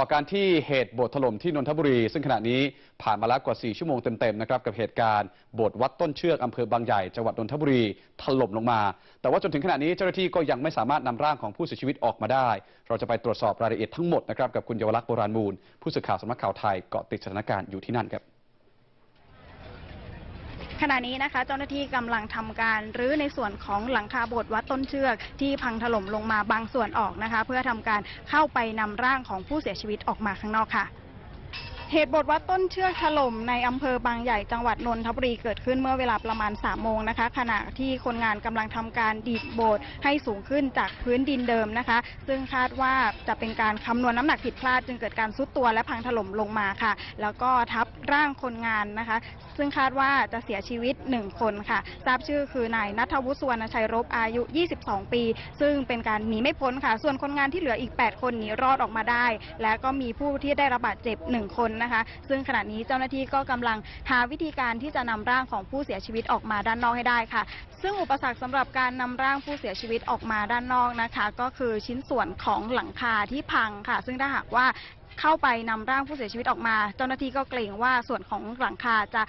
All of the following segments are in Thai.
ต่อการที่เหตุโบสถ์ถล่มที่นนทบุรี ซึ่งขณะนี้ผ่านมาแล้วกว่า 4 ชั่วโมงเต็มๆนะครับกับเหตุการณ์โบสถ์วัดต้นเชือกอำเภอบางใหญ่จังหวัดนนทบุรีถล่มลงมา แต่ว่าจนถึงขณะนี้เจ้าหน้าที่ก็ยังไม่สามารถนำร่างของผู้เสียชีวิตออกมาได้ เราจะไปตรวจสอบรายละเอียดทั้งหมดนะครับกับคุณเยาวลักษณ์โบราณมูล ผู้สื่อข่าวสำนักข่าวไทยเกาะติดสถานการณ์อยู่ที่นั่นครับ ขณะนี้นะคะ เจ้าหน้าที่กำลังทำการรื้อในส่วนของหลังคาโบสถ์วัดต้นเชือก ที่พังถล่มลงมาบางส่วนออกนะคะ เพื่อทำการเข้าไปนำร่างของผู้เสียชีวิตออกมาข้างนอกค่ะเหตุโบสถ์วัดต้นเชือกถล่มในอำเภอบางใหญ่จังหวัดนนทบุรีเกิดขึ้นเมื่อเวลาประมาณ 3 โมงนะคะ ขณะที่คนงานกำลังทำการดีดโบสถ์ให้สูงขึ้นจากพื้นดินเดิมนะคะ ซึ่งคาดว่าจะเป็นการคำนวณน้ำหนักผิดพลาด จึงเกิดการซุดตัวและพังถล่มลงมาค่ะ แล้วก็ทับร่างคนงานนะคะ ซึ่งคาดว่าจะเสียชีวิต 1 คนค่ะ ทราบชื่อคือนายนัทวุฒิสวรรณชัยรบอายุ 22 ปี ซึ่งเป็นการหนีไม่พ้นค่ะ ส่วนคนงานที่เหลืออีก 8 คนหนีรอดออกมาได้ และก็มีผู้ที่ได้รับบาดเจ็บ 1 คนนะคะ ซึ่งขณะนี้เจ้าหน้าที่ก็กำลังหาวิธีการที่จะนำร่างของผู้เสียชีวิตออกมาด้านนอกให้ได้ค่ะ ซึ่งอุปสรรคสำหรับการนำร่างผู้เสียชีวิตออกมาด้านนอกนะคะ ก็คือชิ้นส่วนของหลังคาที่พังค่ะ ซึ่งถ้าหากว่าเข้าไปนำร่างผู้เสียชีวิตออกมา เจ้าหน้าที่ก็เกรงว่าส่วนของหลังคาจะ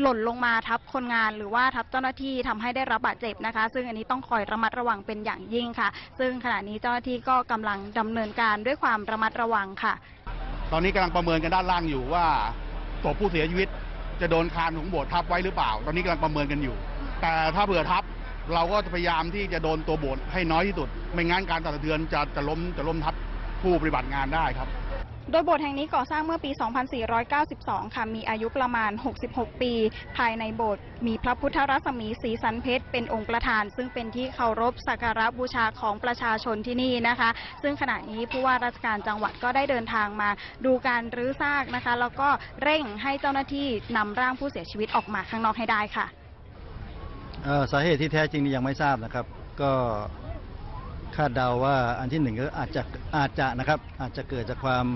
หล่นลงมาทับคนงาน หรือว่าทับเจ้าหน้าที่ทำให้ได้รับบาดเจ็บนะคะ ซึ่งอันนี้ต้องคอยระมัดระวังเป็นอย่างยิ่งค่ะ ซึ่งขณะนี้เจ้าหน้าที่ก็กำลังดำเนินการด้วยความระมัดระวังค่ะ ตอนนี้กำลังประเมินกันด้านล่างอยู่ว่าศพผู้เสียชีวิตจะโดนคานของโบสถ์ทับไว้หรือเปล่า ตอนนี้กำลังประเมินกันอยู่ แต่ถ้าเผื่อทับเราก็จะพยายามที่จะโดนตัวโบสถ์ให้น้อยที่สุด ไม่งั้นการตัดเทือนจะจะล้มจะล้มทับผู้ปฏิบัติงานได้ครับ โดยโบสถ์แห่งนี้ก่อสร้างเมื่อปี 2492 ค่ะ มีอายุประมาณ 66 ปี ภายในโบสถ์มีพระพุทธรัศมีสีสันเพชรเป็นองค์ประธาน ซึ่งเป็นที่เคารพสักการะบูชาของประชาชนที่นี่นะคะ ซึ่งขณะนี้ผู้ว่าราชการจังหวัดก็ได้เดินทางมาดูการรื้อซากนะคะ แล้วก็เร่งให้เจ้าหน้าที่นำร่างผู้เสียชีวิตออกมาข้างนอกให้ได้ค่ะเอ่อสาเหตุที่แท้จริงนี่ยังไม่ทราบนะครับ ก็คาดเดาว่าอันที่หนึ่งก็อาจจะอาจจะนะครับอาจจะเกิดจากความ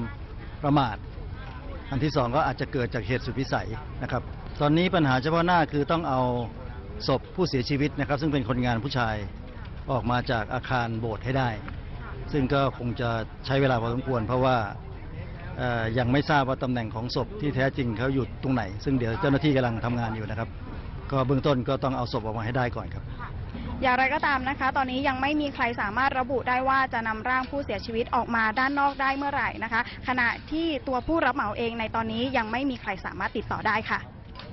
ประมาท อันที่สองก็อาจจะเกิดจากเหตุสุดวิสัยนะครับ ตอนนี้ปัญหาเฉพาะหน้าคือต้องเอาศพผู้เสียชีวิตนะครับ ซึ่งเป็นคนงานผู้ชายออกมาจากอาคารโบสถ์ให้ได้ ซึ่งก็คงจะใช้เวลาพอสมควร เพราะว่ายังไม่ทราบว่าตำแหน่งของศพที่แท้จริงเขาอยู่ตรงไหน ซึ่งเดี๋ยวเจ้าหน้าที่กำลังทำงานอยู่นะครับ ก็เบื้องต้นก็ต้องเอาศพออกมาให้ได้ก่อนครับ อย่างไรก็ตามนะคะ ตอนนี้ยังไม่มีใครสามารถระบุได้ว่าจะนำร่างผู้เสียชีวิตออกมาด้านนอกได้เมื่อไหร่นะคะ ขณะที่ตัวผู้รับเหมาเองในตอนนี้ยังไม่มีใครสามารถติดต่อได้ค่ะ